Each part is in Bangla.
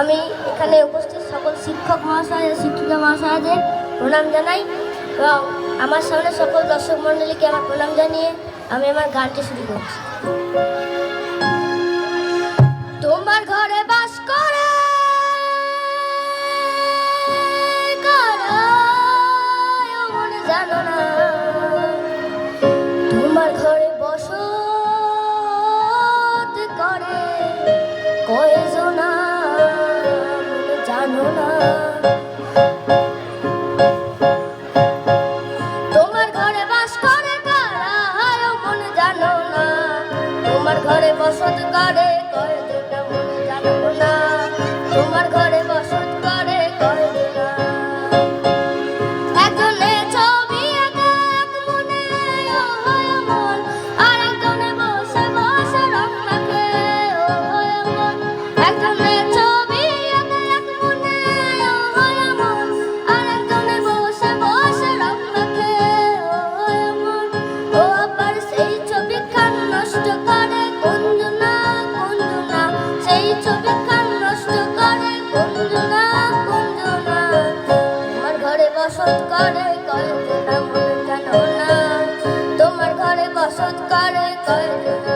আমি এখানে উপস্থিত সকল শিক্ষক মহাশয়, শিক্ষিকা মহাশয়দের প্রণাম জানাই এবং আমার সামনে সকল দর্শক মণ্ডলীকে আমার প্রণাম জানিয়ে আমি আমার গানটি শুরু করছি। তোমার ঘরে বাস করে কারা? মন জানো না। তোমার ঘরে করে বসত করে কয়েকজন মন জানো না। তোমার ঘরে বসত করে কয়েকজন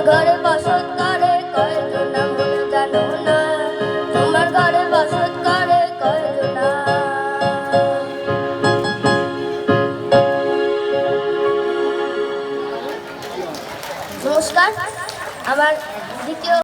তোমার ঘরে বসত করে, কয়জন না মনে জানো না? তোমার ঘরে বসত করে, কয়জন? নমস্কার আমার দ্বিতীয়